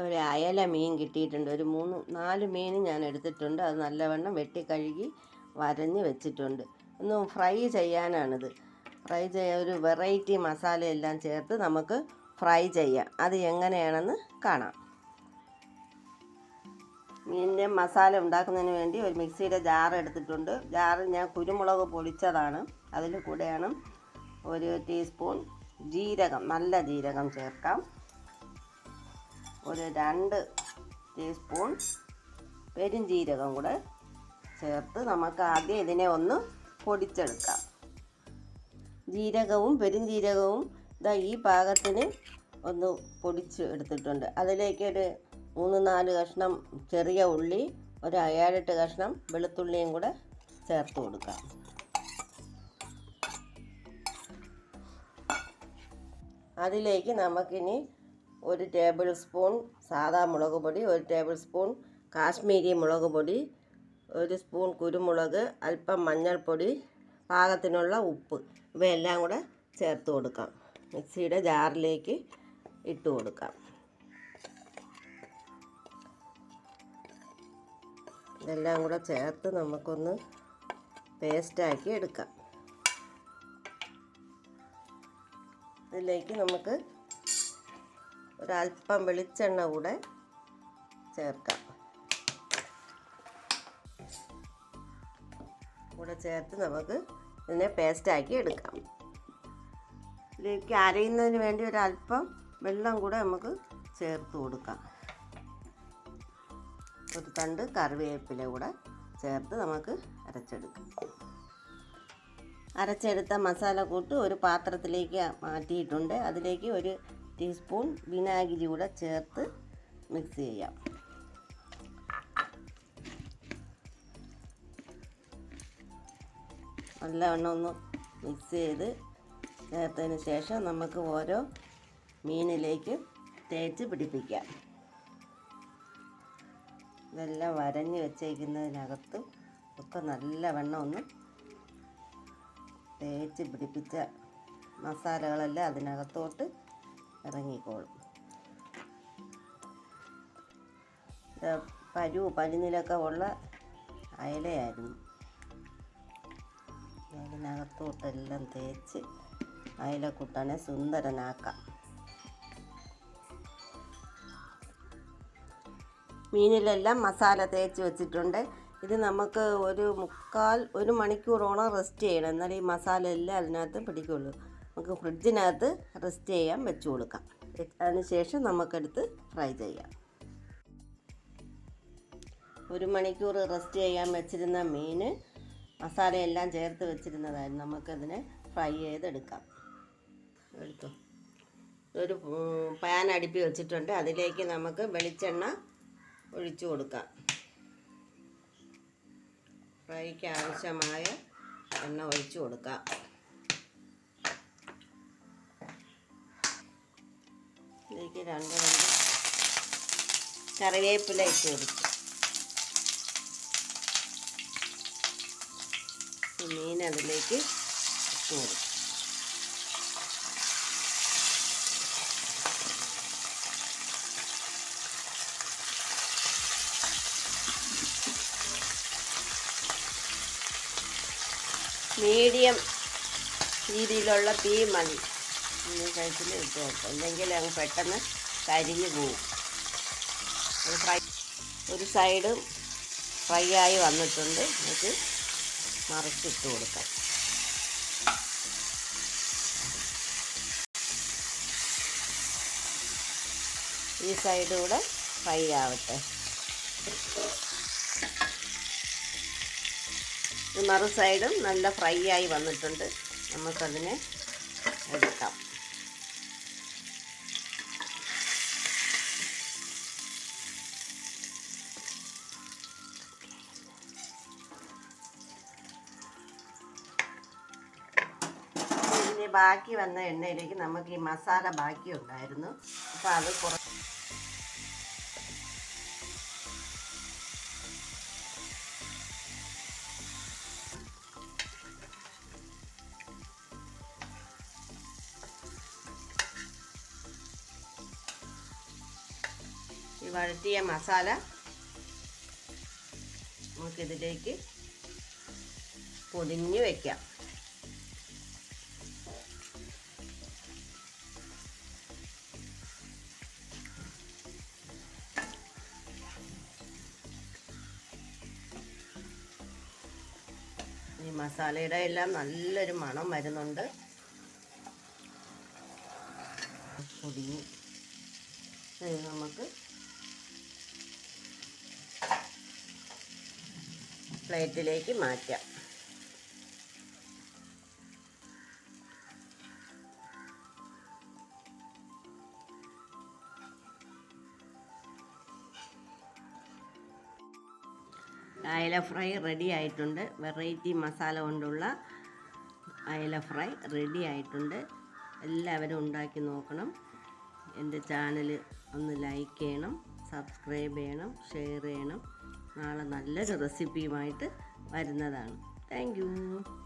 ഒരു അയല മീൻ കിട്ടിയിട്ടുണ്ട്. ഒരു മൂന്ന് നാല് മീൻ ഞാൻ എടുത്തിട്ടുണ്ട്. അത് നല്ലവണ്ണം വെട്ടി കഴുകി വരഞ്ഞ് വെച്ചിട്ടുണ്ട്. ഒന്ന് ഫ്രൈ ചെയ്യാനാണിത്. ഫ്രൈ ചെയ്യാൻ ഒരു വെറൈറ്റി മസാലയെല്ലാം ചേർത്ത് നമുക്ക് ഫ്രൈ ചെയ്യാം. അത് എങ്ങനെയാണെന്ന് കാണാം. മീനിന്റെ മസാല ഉണ്ടാക്കുന്നതിന് വേണ്ടി ഒരു മിക്സിയുടെ ജാർ എടുത്തിട്ടുണ്ട്. ജാറിൽ ഞാൻ കുരുമുളക് പൊടിച്ചതാണ്. അതിൽ കൂടെയാണ് ഒരു ടീസ്പൂൺ ജീരകം നല്ല ജീരകം ചേർക്കാം. ഒരു രണ്ട് ടീസ്പൂൺ പെരുംജീരകം കൂടെ ചേർത്ത് നമുക്ക് ആദ്യം ഇതിനെ ഒന്ന് പൊടിച്ചെടുക്കാം. ജീരകവും പെരുംജീരകവും ഇതാ ഈ പാകത്തിന് ഒന്ന് പൊടിച്ച് എടുത്തിട്ടുണ്ട്. അതിലേക്ക് ഒരു മൂന്ന് നാല് കഷ്ണം ചെറിയ ഉള്ളി ഒരു ഏഴെട്ട് കഷ്ണം വെളുത്തുള്ളിയും കൂടെ ചേർത്ത് കൊടുക്കാം. അതിലേക്ക് നമുക്കിനി ഒരു ടേബിൾ സ്പൂൺ സാധാ മുളക് പൊടി ഒരു ടേബിൾ സ്പൂൺ കാശ്മീരി മുളക് പൊടി ഒരു സ്പൂൺ കുരുമുളക് അല്പം മഞ്ഞൾപ്പൊടി പാകത്തിനുള്ള ഉപ്പ്. ഇവയെല്ലാം കൂടെ ചേർത്ത് കൊടുക്കാം. മിക്സിയുടെ ജാറിലേക്ക് ഇട്ട് കൊടുക്കാം. ഇതെല്ലാം കൂടെ ചേർത്ത് നമുക്കൊന്ന് പേസ്റ്റാക്കി എടുക്കാം. ഇതിലേക്ക് നമുക്ക് ഒരല്പം വെളിച്ചെണ്ണ കൂടെ ചേർക്കാം. കൂടെ ചേർത്ത് നമുക്ക് ഇതിനെ പേസ്റ്റാക്കി എടുക്കാം. ഇതിലേക്ക് അരയുന്നതിന് വേണ്ടി ഒരല്പം വെള്ളം കൂടെ നമുക്ക് ചേർത്ത് കൊടുക്കാം. ഒരു തണ്ട് കറിവേപ്പില കൂടെ ചേർത്ത് നമുക്ക് അരച്ചെടുക്കാം. അരച്ചെടുത്ത മസാല കൂട്ട് ഒരു പാത്രത്തിലേക്ക് മാറ്റിയിട്ടുണ്ട്. അതിലേക്ക് ഒരു ടീസ്പൂൺ വിനാഗിരി കൂടെ ചേർത്ത് മിക്സ് ചെയ്യാം. നല്ലവണ്ണം ഒന്ന് മിക്സ് ചെയ്ത് ചേർത്തതിന് ശേഷം നമുക്ക് ഓരോ മീനിലേക്ക് തേച്ച് പിടിപ്പിക്കാം. ഇതെല്ലാം വരഞ്ഞ് വെച്ചേക്കുന്നതിനകത്ത് ഒക്കെ നല്ലവണ്ണം ഒന്ന് തേച്ച് പിടിപ്പിച്ച മസാലകളെല്ലാം അതിനകത്തോട്ട് ഇറങ്ങിക്കോളും. പരു പനിനിലൊക്കെ ഉള്ള അയലയായിരുന്നു. അതിനകത്തോട്ടെല്ലാം തേച്ച് അയലക്കുട്ടനെ സുന്ദരനാക്കാം. മീനിലെല്ലാം മസാല തേച്ച് വെച്ചിട്ടുണ്ട്. ഇത് നമുക്ക് ഒരു മുക്കാൽ ഒരു മണിക്കൂറോളം റെസ്റ്റ് ചെയ്യണം. എന്നാലേ ഈ മസാല എല്ലാം അതിനകത്ത് പിടിക്കുള്ളൂ. നമുക്ക് ഫ്രിഡ്ജിനകത്ത് റെസ്റ്റ് ചെയ്യാൻ വെച്ച് കൊടുക്കാം. അതിന് ശേഷം നമുക്കെടുത്ത് ഫ്രൈ ചെയ്യാം. ഒരു മണിക്കൂർ റെസ്റ്റ് ചെയ്യാൻ വെച്ചിരുന്ന മീൻ മസാലയെല്ലാം ചേർത്ത് വെച്ചിരുന്നതായിരുന്നു. നമുക്കതിനെ ഫ്രൈ ചെയ്തെടുക്കാം. എടുത്തു. ഒരു പാൻ അടുപ്പി വെച്ചിട്ടുണ്ട്. അതിലേക്ക് നമുക്ക് വെളിച്ചെണ്ണ ഒഴിച്ചു കൊടുക്കാം. ഫ്രൈക്ക് ആവശ്യമായ എണ്ണ ഒഴിച്ചു കൊടുക്കാം. ഇതിലേക്ക് രണ്ട് രണ്ട് കറിവേപ്പില ഇട്ട് കൊടുക്കും മീൻ അതിലേക്ക് ഇട്ട് കൊടുക്കും മീഡിയം രീതിയിലുള്ള തീ മതി. ഇനി കഴിച്ചിൽ ഇട്ട് അല്ലെങ്കിൽ അങ്ങ് പെട്ടെന്ന് കരിഞ്ഞു പോകും ഒരു ഫ്രൈ ഒരു സൈഡ് ഫ്രൈ ആയി വന്നിട്ടുണ്ട്. നമുക്ക് മറിച്ചിട്ട് കൊടുക്കാം. ഈ സൈഡ് കൂടെ ഫ്രൈ ആവട്ടെ. മറു സൈഡും നല്ല ഫ്രൈ ആയി വന്നിട്ടുണ്ട്. നമുക്കതിനെ എടുക്കാം. ബാക്കി വന്ന എണ്ണയിലേക്ക് നമുക്ക് ഈ മസാല ബാക്കി ഉണ്ടായിരുന്നു. അപ്പോൾ അത് കുറച്ച് ഈ വഴറ്റിയ മസാല നമുക്കിതിലേക്ക് പൊതിഞ്ഞ് വയ്ക്കാം മസാലയുടെ എല്ലാം നല്ലൊരു മണം വരുന്നുണ്ട്. പൊടിഞ്ഞു നമുക്ക് പ്ലേറ്റിലേക്ക് മാറ്റാം. അയല ഫ്രൈ റെഡി ആയിട്ടുണ്ട്. വെറൈറ്റി മസാല കൊണ്ടുള്ള അയല ഫ്രൈ റെഡി ആയിട്ടുണ്ട്. എല്ലാവരും ഉണ്ടാക്കി നോക്കണം. എന്റെ ചാനൽ ഒന്ന് ലൈക്ക് ചെയ്യണം സബ്സ്ക്രൈബ് ചെയ്യണം ഷെയർ ചെയ്യണം. നാളെ നല്ലൊരു റെസിപ്പിയുമായിട്ട് വരുന്നതാണ്. താങ്ക്